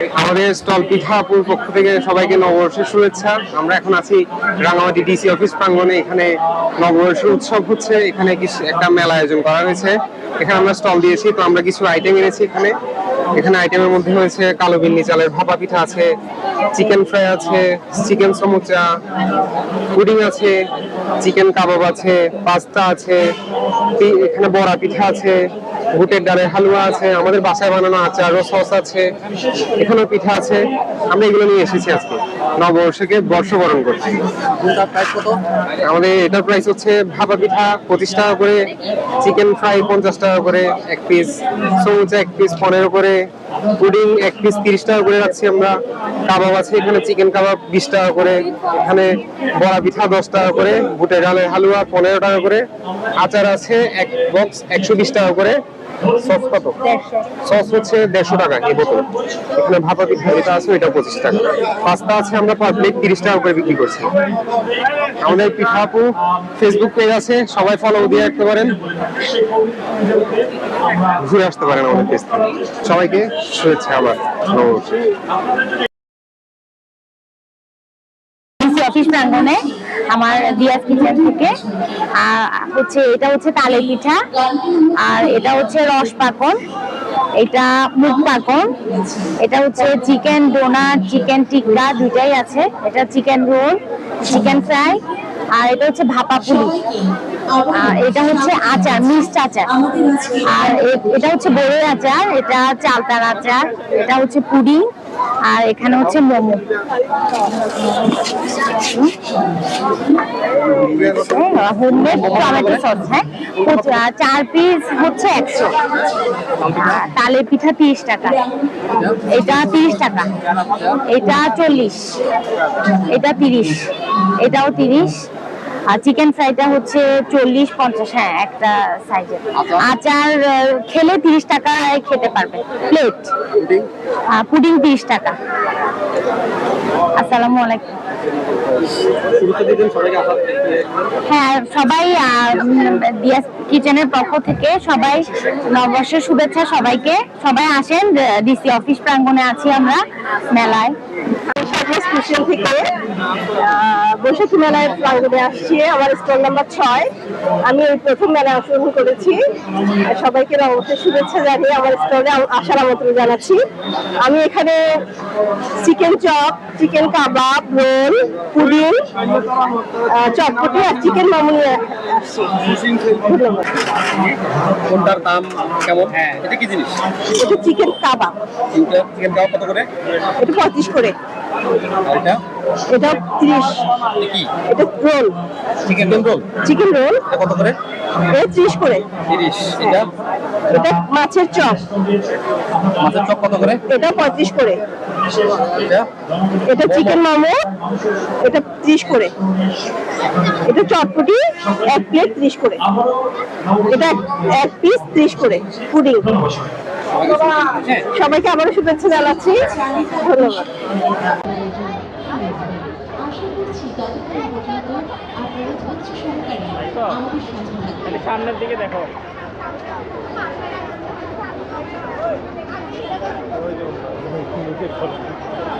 আমাদের স্টল পিঠাপুর পক্ষ থেকে সবাইকে নববর্ষের শুভেচ্ছা। আমরা এখন আছি রাঙামাটি ডিসি অফিস প্রাঙ্গনে এখানে নববর্ষের উৎসব হচ্ছে। এখানে একটা মেলা আয়োজন করা হয়েছে। এখানে আমরা স্টল দিয়েছি। তো আমরা কিছু আইটেম এনেছি এখানে। এখানে আইটেমের মধ্যে হয়েছে কালো বিন্নি চালের ভাপা পিঠা আছে, চিকেন ফ্রাই আছে, চিকেন সমুচা, পুডিং আছে, চিকেন কাবাব আছে, পাস্তা আছে এখানে বড়া পিঠা আছে বুটের ডালের হালুয়া আছে আমাদের বাসায় বানানো আচার ও সস আছে এখানেও পিঠা আছে। আমরা এগুলো নিয়ে এসেছি আজকে। নববর্ষকে বর্ষবরণ করতে। আমাদের এটার প্রাইস হচ্ছে ভাপা পিঠা পঁচিশ টাকা করে চিকেন ফ্রাই পঞ্চাশ টাকা করে এক পিস সমুচা এক পিস পনেরো করে পুডিং এক পিস তিরিশ টাকা করে রাখছি আমরা। কাবাব আছে এখানে চিকেন কাবাব বিশ টাকা করে এখানে বড়া পিঠা দশ টাকা করে বুটের ডালের হালুয়া পনেরো টাকা করে আচার আছে এক বক্স একশো বিশ টাকা করে। সস কত? সস হচ্ছে দেড়শো টাকা এই বোতল। এখানে ভাপা পিঠা যেটা আছে ওইটা পঁচিশ টাকা। পাস্তা আছে আমরা পার প্লেট তিরিশ টাকা করে বিক্রি করছি। আমাদের পিঠাপু ফেসবুক পেজ আছে, সবাই ফলো দিয়ে রাখতে পারেন। ঘুরে আসতে পারেন আমাদের পেজ সবাইকে শুভেচ্ছা, আবার ডিসি অফিস প্রাঙ্গণে আমার দিয়াস কিচেন থেকে। আর হচ্ছে, এটা হচ্ছে তালে পিঠা। আর এটা হচ্ছে রস পাকন। এটা মুখ পাকন। এটা হচ্ছে চিকেন ডোনাট, চিকেন টিক্কা, দুইটাই আছে। এটা চিকেন রোল, চিকেন ফ্রাই। আর এটা হচ্ছে ভাপা পুলি। এটা হচ্ছে আচার মিক্সড আচার। আর এটা হচ্ছে বড়ের আচার, এটা চালতার আচার, এটা হচ্ছে পুডিং। আর এখানে হচ্ছে মোমো। টমেটো সস হ্যাঁ? চার পিস হচ্ছে একশো। তালের পিঠা তিরিশ টাকা। এটা তিরিশ টাকা। এটা চল্লিশ। এটা তিরিশ। এটাও তিরিশ। আর চিকেন ফ্রাইটা হচ্ছে চল্লিশ পঞ্চাশ হ্যাঁ একটা সাইজের আচার খেলে তিরিশ টাকায় খেতে পারবে। প্লেট পুডিং তিরিশ টাকা। আসসালামু আলাইকুম। হ্যাঁ সবাই দিয়াস কিচেনের পক্ষ থেকে সবাই নববর্ষের শুভেচ্ছা সবাইকে। সবাই আসেন ডিসি অফিস প্রাঙ্গণে আছি আমরা মেলায়। স্টেশন থেকে বৈশাখী মেলায় প্রাঙ্গণে আসছি আমার স্টল নাম্বার ছয়। আমি এই প্রথম মেলায় অংশগ্রহণ করেছি। আর সবাইকে নববর্ষের শুভেচ্ছা জানিয়ে আমার স্টলে আসার আমন্ত্রণ জানাচ্ছি। আমি এখানে চিকেন চপ চিকেন কাবাব রোল পুডিং চটপটি আর চিকেন মোমো নিয়ে আসছি। ধন্যবাদ। কোনটার দাম কেমন? হ্যাঁ। এটা কি জিনিস? এটা চিকেন কাবাব। চিকেন কাবাব কত করে? এটা পঁয়ত্রিশ করে। এটা? এটা তিরিশ। কি? এটা roll. Chicken roll chicken roll কত করে? এটা ত্রিশ করে। তিরিশ। এটা? এটা মাছের চপ। মাছের চপ কত করে? এটা পঁয়ত্রিশ করে। এটা? এটা চিকেন মোমো। এটা ত্রিশ করে। এটা চটপটি এক প্লেট ত্রিশ করে। এটা এক- পিস ত্রিশ করে। পুডিং সবাইকে আবারও শুভেচ্ছা জানাচ্ছি। ধন্যবাদ। সামনের দিকে দেখো ওই আপনারা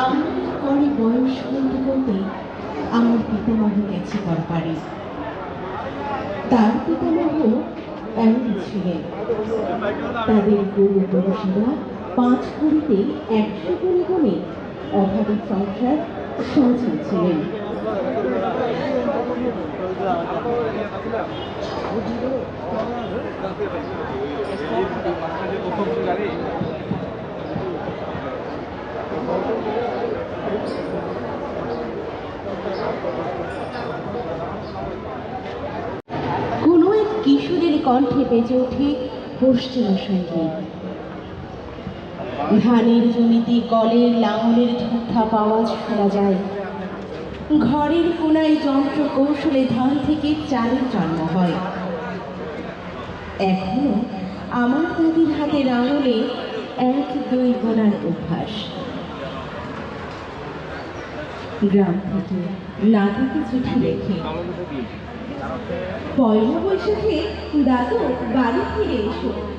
আমার করে বয়স বলতে বলতে আমার পিতামহ গেছে পরপারে তার পিতামহ এমন ছিলেন। তাদের পূর্বপুরুষেরা পাঁচ কুড়িতে একশো গুণে গুণে অভাবে সংসার সচল ছিলেন। কোনো এক কিশোরের কণ্ঠে বেজে ওঠে পশ্চিম সংগীত। ধানের জমিতে কলের লাঙলের ধূপধাপ আওয়াজ শোনা যায়। ঘরের কোনায় যন্ত্র কৌশলে ধান থেকে চালের জন্ম হয়। এখনও আমার দাদির হাতে আঙুলে এক দুই গোনার অভ্যাস। গ্রাম থেকে নাতিকে চিঠি লেখে। পয়লা বৈশাখে দাদু বাড়ি ফিরে এসো।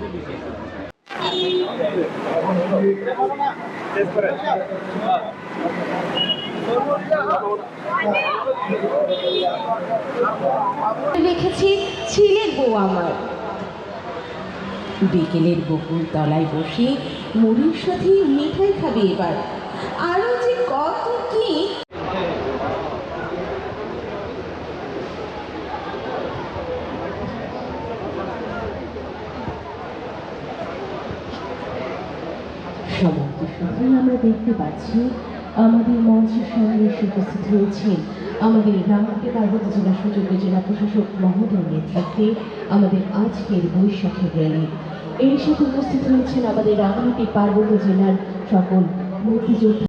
রেখেছি ছিলেন বউ আমার। বিকেলের বকুল তলায় বসে মুড়ির সাথে মিঠাই খাবে এবার। আরও যে কত কি সমস্ত সাথে আমরা দেখতে পাচ্ছি, আমাদের মঞ্চের সঙ্গে উপস্থিত হয়েছেন আমাদের রামকে পার্বত্য জেলা সুযোগ্য জেলা প্রশাসক মহোদয় নেতৃত্বে আমাদের আজকের বৈশাখী র্যালি। এর সাথে উপস্থিত হয়েছেন আমাদের রামহাটি পার্বত্য জেলার সকল মুক্তিযোদ্ধা